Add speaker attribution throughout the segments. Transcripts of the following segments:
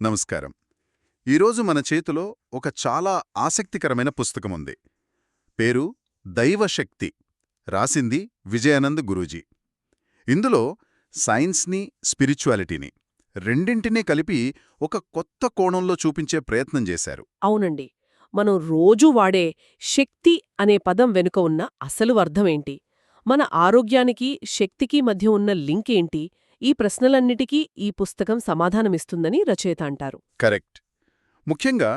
Speaker 1: నమస్కారం. ఈరోజు మన చేతిలో ఒక చాలా ఆసక్తికరమైన పుస్తకం ఉంది పేరు దైవశక్తి. రాసింది విజయానంద్ గురూజీ. ఇందులో సైన్స్ని స్పిరిచువాలిటీని రెండింటినీ కలిపి ఒక కొత్త కోణంలో చూపించే ప్రయత్నం చేశారు.
Speaker 2: అవునండి. మనం రోజూ వాడే శక్తి అనే పదం వెనుక ఉన్న అసలు అర్థమేంటి మన ఆరోగ్యానికి శక్తికి మధ్య ఉన్న లింక్ ఏంటి? ఈ ప్రశ్నలన్నిటికీ ఈ పుస్తకం సమాధానమిస్తుందని రచయిత అంటారు.
Speaker 1: కరెక్ట్. ముఖ్యంగా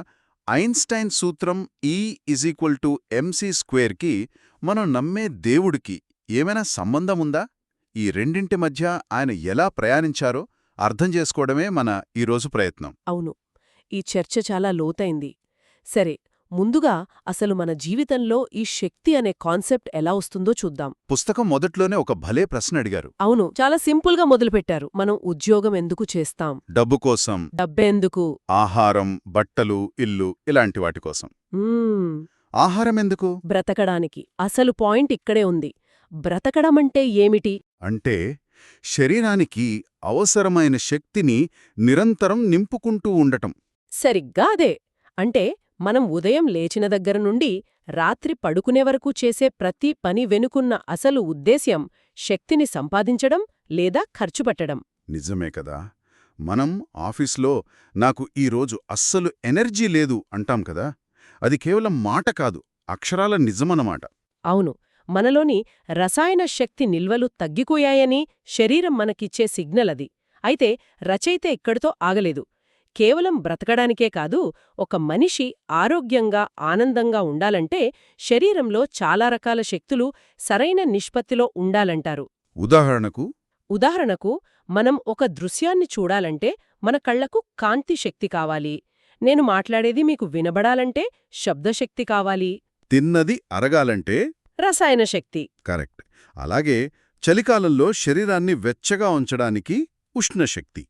Speaker 1: ఐన్స్టైన్ సూత్రం E is equal to MC స్క్వేర్కి మనం నమ్మే దేవుడికి ఏమైనా సంబంధం ఉందా ఈ రెండింటి మధ్య ఆయన ఎలా ప్రయాణించారో అర్థం చేసుకోవడమే మన ఈరోజు ప్రయత్నం.
Speaker 2: అవును. ఈ చర్చ చాలా లోతైంది. సరే ముందుగా అసలు మన జీవితంలో ఈ శక్తి అనే కాన్సెప్ట్ ఎలా వస్తుందో చూద్దాం.
Speaker 1: పుస్తకం మొదట్లోనే ఒక భలే ప్రశ్న అడిగారు.
Speaker 2: అవును చాలా సింపుల్గా మొదలుపెట్టారు. మనం ఉద్యోగం ఎందుకు చేస్తాం?
Speaker 1: డబ్బు కోసం
Speaker 2: డబ్బెందుకు
Speaker 1: ఆహారం బట్టలు ఇల్లు ఇలాంటి వాటి కోసం. ఆహారం ఎందుకు?
Speaker 2: బ్రతకడానికి. అసలు పాయింట్ ఇక్కడే ఉంది. బ్రతకడమంటే ఏమిటి?
Speaker 1: అంటే శరీరానికి అవసరమైన శక్తిని నిరంతరం నింపుకుంటూ ఉండటం.
Speaker 2: సరిగ్గా అదే. అంటే మనం ఉదయం లేచిన దగ్గర నుండి రాత్రి పడుకునే వరకు చేసే ప్రతి పని వెనుకున్న అసలు ఉద్దేశ్యం శక్తిని సంపాదించడం లేదా ఖర్చుపెట్టడం.
Speaker 1: నిజమే కదా! మనం ఆఫీస్లో నాకు ఈరోజు అస్సలు ఎనర్జీ లేదు అంటాం కదా! అది కేవలం మాట కాదు అక్షరాల నిజమన్నమాట.
Speaker 2: అవును మనలోని రసాయన శక్తి నిల్వలు తగ్గిపోయాయని శరీరం మనకిచ్చే సిగ్నల్ అది అయితే రచయిత ఇక్కడితో ఆగలేదు. కేవలం బ్రతకడానికే కాదు ఒక మనిషి ఆరోగ్యంగా ఆనందంగా ఉండాలంటే శరీరంలో చాలా రకాల శక్తులు సరైన నిష్పత్తిలో ఉండాలంటారు.
Speaker 1: ఉదాహరణకు?
Speaker 2: ఉదాహరణకు మనం ఒక దృశ్యాన్ని చూడాలంటే మన కళ్ళకు కాంతి శక్తి కావాలి. నేను మాట్లాడేది మీకు వినబడాలంటే శబ్దశక్తి కావాలి.
Speaker 1: తిన్నది అరగాలంటే?
Speaker 2: రసాయన శక్తి.
Speaker 1: కరెక్ట్. అలాగే చలికాలంలో శరీరాన్ని వెచ్చగా ఉంచడానికి ఉష్ణశక్తి.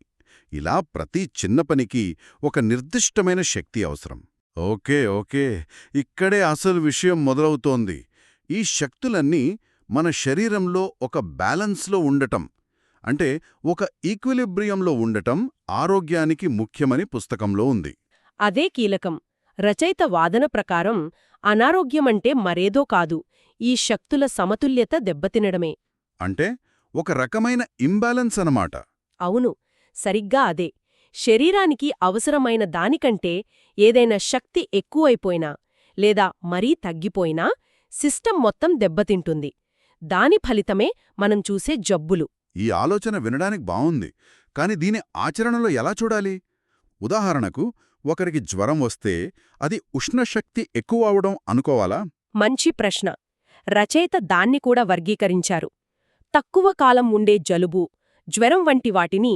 Speaker 1: ఇలా ప్రతి చిన్న పనికి ఒక నిర్దిష్టమైన శక్తి అవసరం. Okay okay. ఇక్కడే అసలు విషయం మొదలవుతోంది. ఈ శక్తులన్నీ మన శరీరంలో ఒక బ్యాలెన్స్లో ఉండటం. అంటే ఒక ఈక్విలిబ్రియంలో ఉండటం ఆరోగ్యానికి ముఖ్యమని పుస్తకంలో ఉంది.
Speaker 2: అదే కీలకం. రచయిత వాదన ప్రకారం అనారోగ్యమంటే మరేదో కాదు. ఈ శక్తుల సమతుల్యత దెబ్బతినడమే.
Speaker 1: అంటే ఒక రకమైన ఇంబ్యాలెన్స్ అన్నమాట.
Speaker 2: అవును. సరిగ్గా అదే. శరీరానికి అవసరమైన దానికంటే ఏదైనా శక్తి ఎక్కువైపోయినా లేదా మరీ తగ్గిపోయినా సిస్టం మొత్తం దెబ్బతింటుంది. దాని ఫలితమే మనం చూసే జబ్బులు.
Speaker 1: ఈ ఆలోచన వినడానికి బావుంది. కాని దీని ఆచరణలో ఎలా చూడాలి? ఉదాహరణకు ఒకరికి జ్వరం వస్తే అది ఉష్ణశక్తి ఎక్కువ అవడం అనుకోవాలా?
Speaker 2: మంచి ప్రశ్న. రచయిత దాన్ని కూడా వర్గీకరించారు. తక్కువ కాలం ఉండే జలుబు జ్వరం వంటి వాటిని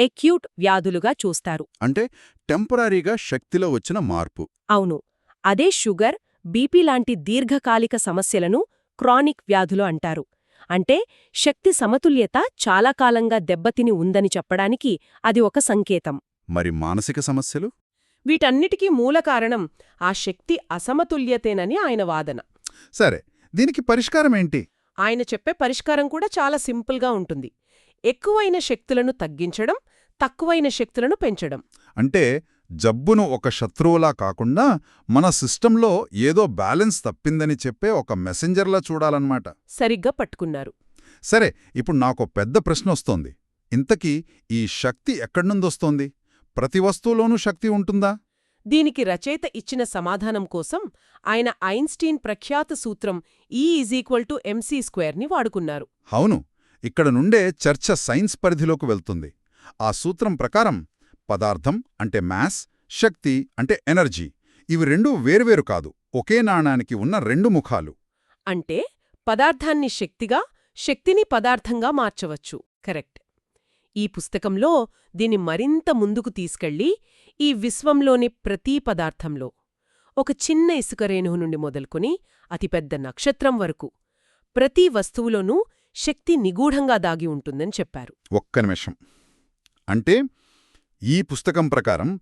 Speaker 2: ఎక్యూట్ వ్యాధులుగా చూస్తారు.
Speaker 1: అంటే టెంపరీగా శక్తిలో వచ్చిన మార్పు.
Speaker 2: అవును. అదే షుగర్ బీపీ లాంటి దీర్ఘకాలిక సమస్యలను క్రానిక్ వ్యాధులు అంటారు. అంటే శక్తి సమతుల్యత చాలా కాలంగా దెబ్బతిని ఉందని చెప్పడానికి అది ఒక సంకేతం.
Speaker 1: మరి మానసిక సమస్యలు?
Speaker 2: వీటన్నిటికీ మూల కారణం ఆ శక్తి అసమతుల్యతేనని ఆయన వాదన.
Speaker 1: సరే దీనికి పరిష్కారం ఏంటి?
Speaker 2: ఆయన చెప్పే పరిష్కారం కూడా చాలా సింపుల్గా ఉంటుంది. ఎక్కువైన శక్తులను తగ్గించడం తక్కువైన శక్తులను పెంచడం.
Speaker 1: అంటే జబ్బును ఒక శత్రువులా కాకుండా మన సిస్టంలో ఏదో బ్యాలెన్స్ తప్పిందని చెప్పే ఒక మెసెంజర్లా చూడాలన్నమాట.
Speaker 2: సరిగ్గా పట్టుకున్నారు.
Speaker 1: సరే ఇప్పుడు నాకో పెద్ద ప్రశ్న వస్తోంది. ఇంతకీ ఈ శక్తి ఎక్కడ్నుందొస్తోంది ప్రతి వస్తువులోనూ శక్తి ఉంటుందా?
Speaker 2: దీనికి రచయిత ఇచ్చిన సమాధానం కోసం ఆయన ఐన్స్టీన్ ప్రఖ్యాత సూత్రం E is equal to MC స్క్వేర్ని వాడుకున్నారు.
Speaker 1: అవును ఇక్కడ నుండే చర్చ సైన్స్ పరిధిలోకి వెళ్తుంది. ఆ సూత్రం ప్రకారం పదార్థం అంటే మ్యాస్ శక్తి అంటే ఎనర్జీ. ఇవి రెండూ వేర్వేరు కాదు ఒకే నాణానికి ఉన్న రెండు ముఖాలు.
Speaker 2: అంటే పదార్థాన్ని శక్తిగా శక్తిని పదార్థంగా మార్చవచ్చు. కరెక్ట్. ఈ పుస్తకంలో దీన్ని మరింత ముందుకు తీసుకెళ్ళి ఈ విశ్వంలోని ప్రతి పదార్థంలో ఒక చిన్న ఇసుక రేణువు నుండి మొదలుకొని అతిపెద్ద నక్షత్రం వరకు ప్రతి వస్తువులోనూ శక్తి నిగూఢంగా దాగి ఉంటుందని చెప్పారు.
Speaker 1: ఒక్క నిమిషం. అంటే ఈ పుస్తకం ప్రకారం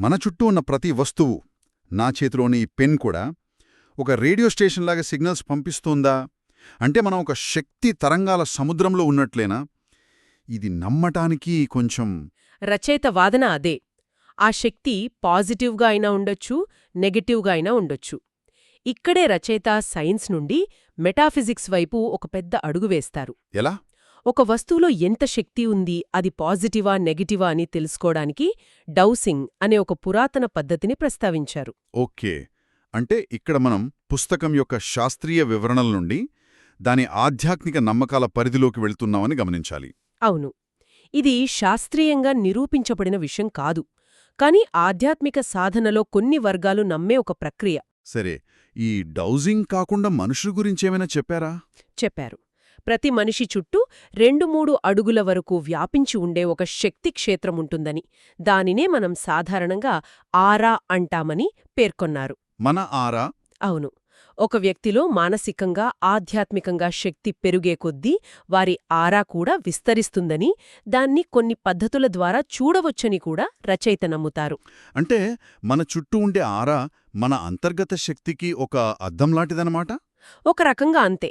Speaker 1: మన చుట్టూ ఉన్న ప్రతి వస్తువు నా చేతిలోని ఈ పెన్ కూడా ఒక రేడియో స్టేషన్లాగా సిగ్నల్స్ పంపిస్తోందా? అంటే మనం ఒక శక్తి తరంగాల సముద్రంలో ఉన్నట్లేనా? ఇది నమ్మటానికి కొంచెం
Speaker 2: రచయిత వాదన అదే. ఆ శక్తి పాజిటివ్గా అయినా ఉండొచ్చు నెగటివ్గా అయినా ఉండొచ్చు. ఇక్కడే రచయిత సైన్స్ నుండి మెటాఫిజిక్స్ వైపు ఒక పెద్ద అడుగు వేస్తారు.
Speaker 1: ఎలా?
Speaker 2: ఒక వస్తువులో ఎంత శక్తి ఉంది అది పాజిటివా నెగటివా అని తెలుసుకోవడానికి డౌసింగ్ అనే ఒక పురాతన పద్ధతిని ప్రస్తావించారు.
Speaker 1: ఓకే. అంటే ఇక్కడ మనం పుస్తకం యొక్క శాస్త్రీయ వివరణల నుండి దాని ఆధ్యాత్మిక నమ్మకాల పరిధిలోకి వెళ్తున్నామని గమనించాలి.
Speaker 2: అవును. ఇది శాస్త్రీయంగా నిరూపించబడిన విషయం కాదు కాని ఆధ్యాత్మిక సాధనలో కొన్ని వర్గాలు నమ్మే ఒక ప్రక్రియ.
Speaker 1: సరే ఈ డౌజింగ్ కాకుండా మనుషుల గురించేమైనా చెప్పారా?
Speaker 2: చెప్పారు. ప్రతి మనిషి చుట్టూ రెండు మూడు అడుగుల వరకు వ్యాపించి ఉండే ఒక శక్తి క్షేత్రం ఉంటుందని. దానినే మనం సాధారణంగా ఆరా అంటామని పేర్కొన్నారు.
Speaker 1: మన ఆరా?
Speaker 2: అవును. ఒక వ్యక్తిలో మానసికంగా ఆధ్యాత్మికంగా శక్తి పెరుగే కొద్దీ వారి ఆరా కూడా విస్తరిస్తుందని దాన్ని కొన్ని పద్ధతుల ద్వారా చూడవచ్చని కూడా రచయిత నమ్ముతారు.
Speaker 1: అంటే మన చుట్టూ ఉండే ఆరా మన అంతర్గత శక్తికి ఒక అద్దంలాంటిదనమాట
Speaker 2: ఒక రకంగా అంతే.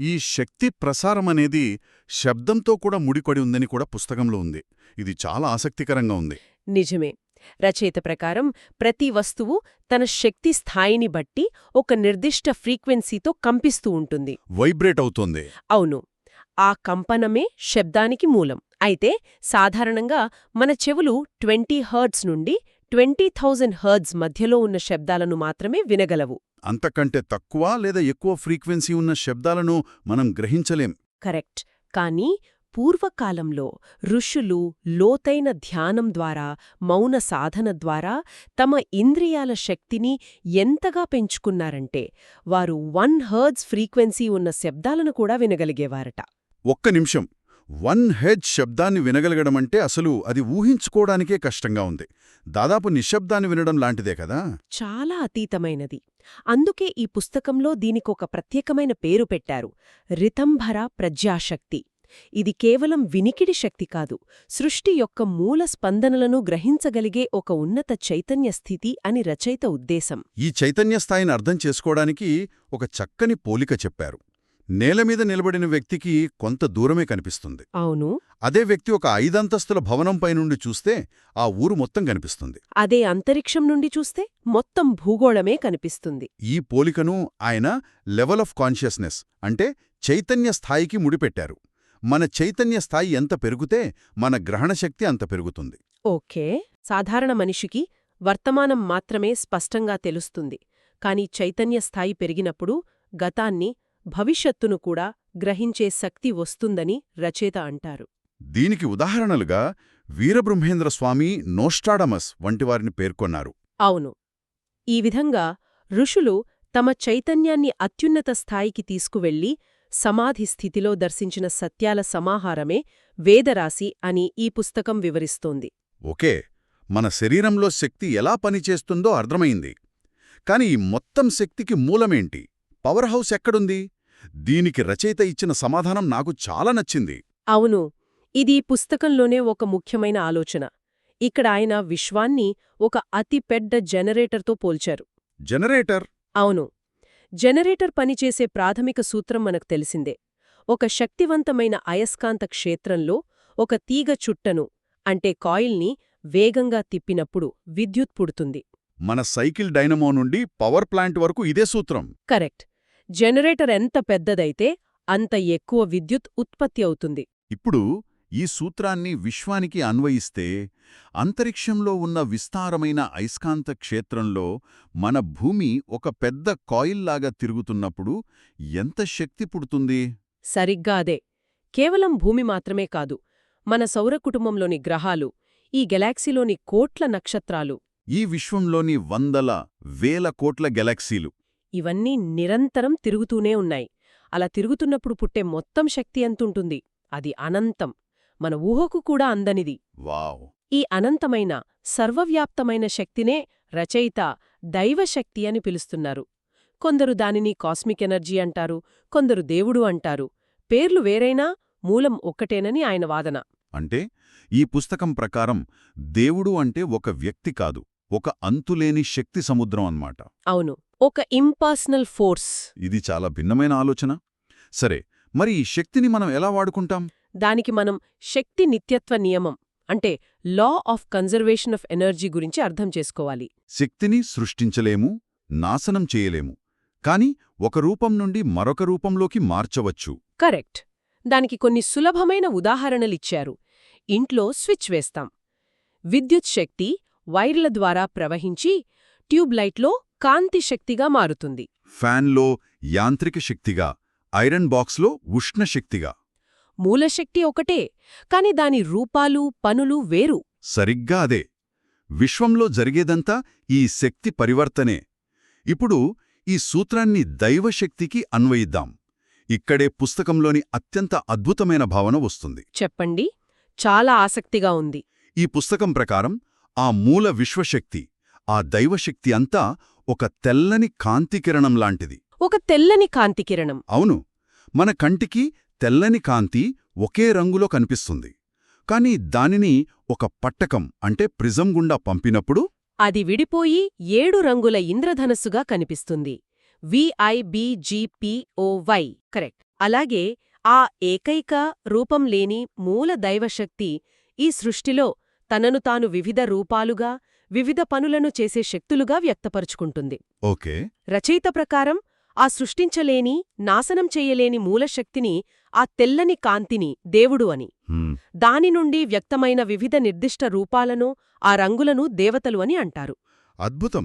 Speaker 1: ఈ శక్తి ప్రసారం అనేది శబ్దంతో కూడా ముడిపడి ఉందని కూడా పుస్తకంలో ఉంది. ఇది చాలా ఆసక్తికరంగా ఉంది.
Speaker 2: నిజమే. రచయిత ప్రకారం ప్రతి వస్తువు తన శక్తి స్థాయిని బట్టి ఒక నిర్దిష్ట ఫ్రీక్వెన్సీతో కంపిస్తూ ఉంటుంది.
Speaker 1: వైబ్రేట్ అవుతోంది.
Speaker 2: అవును. ఆ కంపనమే శబ్దానికి మూలం. అయితే సాధారణంగా మన చెవులు ట్వంటీ హర్ట్స్ నుండి ట్వంటీ థౌజండ్ హర్ట్స్ మధ్యలో ఉన్న శబ్దాలను మాత్రమే వినగలవు.
Speaker 1: అంతకంటే తక్కువ లేదా ఎక్కువ ఫ్రీక్వెన్సీ ఉన్న శబ్దాలను మనం గ్రహించలేం.
Speaker 2: కరెక్ట్. కానీ పూర్వకాలంలో ఋషులు లోతైన ధ్యానం ద్వారా మౌన సాధన ద్వారా తమ ఇంద్రియాల శక్తిని ఎంతగా పెంచుకున్నారంటే వారు వన్ హర్ట్జ్ ఫ్రీక్వెన్సీ ఉన్న శబ్దాలను కూడా వినగలిగేవారట.
Speaker 1: ఒక్క నిమిషం. వన్ హెడ్ శబ్దాన్ని వినగలగడమంటే అసలు అది ఊహించుకోవడానికే కష్టంగా ఉంది. దాదాపు నిశ్శబ్దాన్ని వినడం లాంటిదే కదా?
Speaker 2: చాలా అతీతమైనది. అందుకే ఈ పుస్తకంలో దీనికొక ప్రత్యేకమైన పేరు పెట్టారు. రితంభర ప్రజ్ఞాశక్తి ఇది కేవలం వినికిడి శక్తి కాదు. సృష్టి యొక్క మూల స్పందనలను గ్రహించగలిగే ఒక ఉన్నత చైతన్య స్థితి అని రచయిత ఉద్దేశం.
Speaker 1: ఈ చైతన్య స్థాయిని అర్థం చేసుకోవడానికి ఒక చక్కని పోలిక చెప్పారు. నేలమీద నిలబడిన వ్యక్తికి కొంత దూరమే కనిపిస్తుంది.
Speaker 2: అవును.
Speaker 1: అదే వ్యక్తి ఒక ఐదంతస్తుల భవనంపై నుండి చూస్తే ఆ ఊరు మొత్తం కనిపిస్తుంది.
Speaker 2: అదే అంతరిక్షం నుండి చూస్తే మొత్తం భూగోళమే కనిపిస్తుంది.
Speaker 1: ఈ పోలికను ఆయన లెవెల్ ఆఫ్ కాన్షియస్నెస్ అంటే చైతన్య స్థాయికి ముడిపెట్టారు. మన చైతన్య స్థాయి ఎంత పెరుగుతే మన గ్రహణశక్తి అంత పెరుగుతుంది.
Speaker 2: ఓకే. సాధారణ మనిషికి వర్తమానం మాత్రమే స్పష్టంగా తెలుస్తుంది. కాని చైతన్య స్థాయి పెరిగినప్పుడు గతాన్ని భవిష్యత్తును కూడా గ్రహించే శక్తి వస్తుందని రచయిత అంటారు.
Speaker 1: దీనికి ఉదాహరణలుగా వీరబ్రహ్మేంద్ర స్వామి నోస్టాడమస్ వంటివారిని పేర్కొన్నారు.
Speaker 2: అవును. ఈ విధంగా ఋషులు తమ చైతన్యాన్ని అత్యున్నత స్థాయికి తీసుకువెళ్ళి సమాధి స్థితిలో దర్శించిన సత్యాల సమాహారమే వేదరాశి అని ఈ పుస్తకం వివరిస్తోంది.
Speaker 1: ఓకే మన శరీరంలో శక్తి ఎలా పనిచేస్తుందో అర్థమైంది. కాని ఈ మొత్తం శక్తికి మూలమేంటి? పవర్ హౌస్ ఎక్కడుంది? దీనికి రచయిత ఇచ్చిన సమాధానం నాకు చాలా నచ్చింది.
Speaker 2: అవును ఇది పుస్తకంలోనే ఒక ముఖ్యమైన ఆలోచన. ఇక్కడ ఆయన విశ్వాన్ని ఒక అతి పెద్ద జనరేటర్తో పోల్చారు.
Speaker 1: జనరేటర్?
Speaker 2: అవును జనరేటర్ పనిచేసే ప్రాథమిక సూత్రం మనకు తెలిసిందే. ఒక శక్తివంతమైన అయస్కాంత క్షేత్రంలో ఒక తీగ చుట్టను అంటే కాయిల్ని వేగంగా తిప్పినప్పుడు విద్యుత్ పుడుతుంది.
Speaker 1: మన సైకిల్ డైనమో నుండి పవర్ ప్లాంట్ వరకు ఇదే సూత్రం.
Speaker 2: కరెక్ట్. జనరేటర్ ఎంత పెద్దదైతే అంత ఎక్కువ విద్యుత్ ఉత్పత్తి అవుతుంది.
Speaker 1: ఇప్పుడు ఈ సూత్రాన్ని విశ్వానికి అన్వయిస్తే అంతరిక్షంలో ఉన్న విస్తారమైన అయస్కాంత క్షేత్రంలో మన భూమి ఒక పెద్ద కాయిల్లాగా తిరుగుతున్నప్పుడు ఎంత శక్తి పుడుతుంది?
Speaker 2: సరిగ్గా అదే. కేవలం భూమి మాత్రమే కాదు మన సౌర కుటుంబంలోని గ్రహాలు ఈ గెలాక్సీలోని కోట్ల నక్షత్రాలు.
Speaker 1: ఈ విశ్వంలోని వందల వేల కోట్ల గెలాక్సీలు.
Speaker 2: ఇవన్నీ నిరంతరం తిరుగుతూనే ఉన్నాయి. అలా తిరుగుతున్నప్పుడు పుట్టే మొత్తం శక్తి ఎంతుంటుంది? అది అనంతం. మన ఊహకు కూడా అందనిది.
Speaker 1: వావ్.
Speaker 2: ఈ అనంతమైన సర్వవ్యాప్తమైన శక్తినే రచయిత దైవశక్తి అని పిలుస్తున్నారు. కొందరు దానిని కాస్మిక్ ఎనర్జీ అంటారు కొందరు దేవుడు అంటారు. పేర్లు వేరైనా మూలం ఒక్కటేనని ఆయన వాదన.
Speaker 1: అంటే ఈ పుస్తకం ప్రకారం దేవుడు అంటే ఒక వ్యక్తి కాదు ఒక అంతులేని శక్తి సముద్రం అన్నమాట.
Speaker 2: అవును. ఒక ఇంపర్సనల్ ఫోర్స్
Speaker 1: ఇది చాలా భిన్నమైన ఆలోచన. సరే మరి ఈ శక్తిని మనం ఎలా వాడుకుంటాం?
Speaker 2: దానికి మనం శక్తి నిత్యత్వ నియమం అంటే law of conservation of energy గురించి అర్థం చేసుకోవాలి.
Speaker 1: శక్తిని సృష్టించలేము నాశనం చేయలేము. కాని ఒక రూపం నుండి మరొక రూపంలోకి మార్చవచ్చు.
Speaker 2: కరెక్ట్. దానికి కొన్ని సులభమైన ఉదాహరణలిచ్చారు ఇంట్లో స్విచ్ వేస్తాం. విద్యుత్ శక్తి వైర్ల ద్వారా ప్రవహించి ట్యూబ్లైట్లో కాంతి శక్తిగా మారుతుంది.
Speaker 1: ఫ్యాన్లో యాంత్రిక శక్తిగా ఐరన్ బాక్స్లో ఉష్ణశక్తిగా
Speaker 2: మూలశక్తి ఒకటే కాని దాని రూపాలు పనులు వేరు.
Speaker 1: సరిగ్గా అదే. విశ్వంలో జరిగేదంతా ఈ శక్తి పరివర్తనే. ఇప్పుడు ఈ సూత్రాన్ని దైవశక్తికి అన్వయిద్దాం. ఇక్కడే పుస్తకంలోని అత్యంత అద్భుతమైన భావన వస్తుంది.
Speaker 2: చెప్పండి. చాలా ఆసక్తిగా ఉంది.
Speaker 1: ఈ పుస్తకం ప్రకారం ఆ మూల విశ్వశక్తి ఆ దైవశక్తి అంతా ఒక తెల్లని కాంతికిరణం లాంటిది.
Speaker 2: ఒక తెల్లని కాంతి కిరణం
Speaker 1: అవును మన కంటికి తెల్లని కాంతి ఒకే రంగులో కనిపిస్తుంది. కాని దానిని ఒక పట్టకం అంటే ప్రిజం గుండా పంపినప్పుడు
Speaker 2: అది విడిపోయి ఏడు రంగుల ఇంద్రధనస్సుగా కనిపిస్తుంది. విఐబిజిపిఓవై కరెక్ట్ అలాగే ఆ ఏకైక రూపం లేని మూల దైవశక్తి ఈ సృష్టిలో తనను తాను వివిధ రూపాలుగా వివిధ పనులను చేసే శక్తులుగా వ్యక్తపరుచుకుంటుంది.
Speaker 1: ఓకే.
Speaker 2: రచయిత ప్రకారం ఆ సృష్టించలేని నాశనం చెయ్యలేని మూలశక్తిని ఆ తెల్లని కాంతిని దేవుడు అని. దాని నుండి వ్యక్తమైన వివిధ నిర్దిష్ట రూపాలను ఆ రంగులను దేవతలు అని అంటారు.
Speaker 1: అద్భుతం.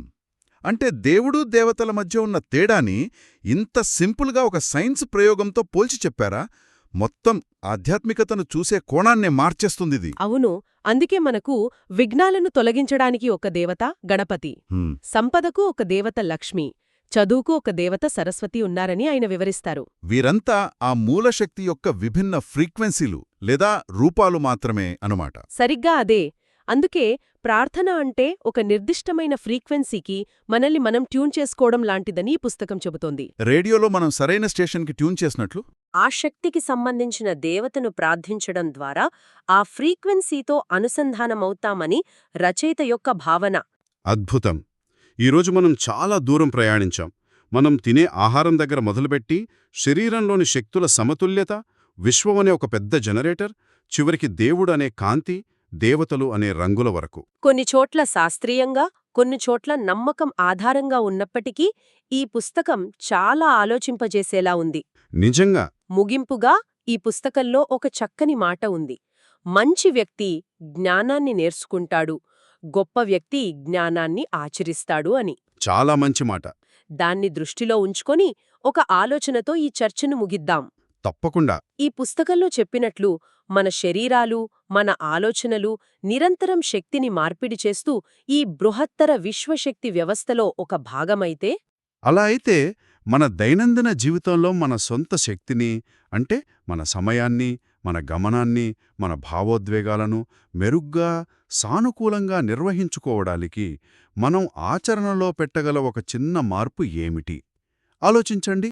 Speaker 1: అంటే దేవుడు దేవతల మధ్య ఉన్న తేడాని ఇంత సింపుల్గా ఒక సైన్స్ ప్రయోగంతో పోల్చి చెప్పారా? మొత్తం ఆధ్యాత్మికతను చూసే కోణాన్నే మార్చేస్తుందిది.
Speaker 2: అవును అందుకే మనకు విఘ్నాలను తొలగించడానికి ఒక దేవత గణపతి. సంపదకు ఒక దేవత లక్ష్మి చదువుకు ఒక దేవత సరస్వతి ఉన్నారని ఆయన వివరిస్తారు.
Speaker 1: వీరంతా ఆ మూలశక్తి యొక్క విభిన్న ఫ్రీక్వెన్సీలు లేదా రూపాలు మాత్రమే అనుమాట
Speaker 2: సరిగ్గా అదే అందుకే ప్రార్థన అంటే ఒక నిర్దిష్టమైన ఫ్రీక్వెన్సీకి మనల్ని మనం ట్యూన్ చేసుకోవడం లాంటిదని ఈ పుస్తకం చెబుతోంది.
Speaker 1: రేడియోలో మనం సరైన స్టేషన్కి ట్యూన్ చేసినట్లు?
Speaker 2: ఆ శక్తికి సంబంధించిన దేవతను ప్రార్థించడం ద్వారా ఆ ఫ్రీక్వెన్సీతో అనుసంధానమవుతామని రచయిత యొక్క భావన.
Speaker 1: అద్భుతం! ఈరోజు మనం చాలా దూరం ప్రయాణించాం. మనం తినే ఆహారం దగ్గర మొదలుపెట్టి శరీరంలోని శక్తుల సమతుల్యత విశ్వమనే ఒక పెద్ద జనరేటర్ చివరికి దేవుడు అనే కాంతి దేవతలు అనే రంగుల వరకు.
Speaker 2: కొన్ని చోట్ల శాస్త్రీయంగా కొన్ని చోట్ల నమ్మకం ఆధారంగా ఉన్నప్పటికీ ఈ పుస్తకం చాలా ఆలోచింపజేసేలా ఉంది.
Speaker 1: నిజంగా?
Speaker 2: ముగింపుగా ఈ పుస్తకంలో ఒక చక్కని మాట ఉంది. మంచి వ్యక్తి జ్ఞానాన్ని నేర్చుకుంటాడు గొప్ప వ్యక్తి జ్ఞానాన్ని ఆచరిస్తాడు అని.
Speaker 1: చాలా మంచి మాట.
Speaker 2: దాన్ని దృష్టిలో ఉంచుకొని ఒక ఆలోచనతో ఈ చర్చను ముగిద్దాం.
Speaker 1: తప్పకుండా.
Speaker 2: ఈ పుస్తకంలో చెప్పినట్లు మన శరీరాలు మన ఆలోచనలు నిరంతరం శక్తిని మార్పిడి చేస్తూ ఈ బృహత్తర విశ్వశక్తి వ్యవస్థలో ఒక భాగమైతే?
Speaker 1: అలా అయితే మన దైనందిన జీవితంలో మన సొంత శక్తిని అంటే మన సమయాన్ని మన గమనాన్ని మన భావోద్వేగాలను మెరుగ్గా సానుకూలంగా నిర్వహించుకోవడానికి మనం ఆచరణలో పెట్టగల ఒక చిన్న మార్పు ఏమిటి? ఆలోచించండి.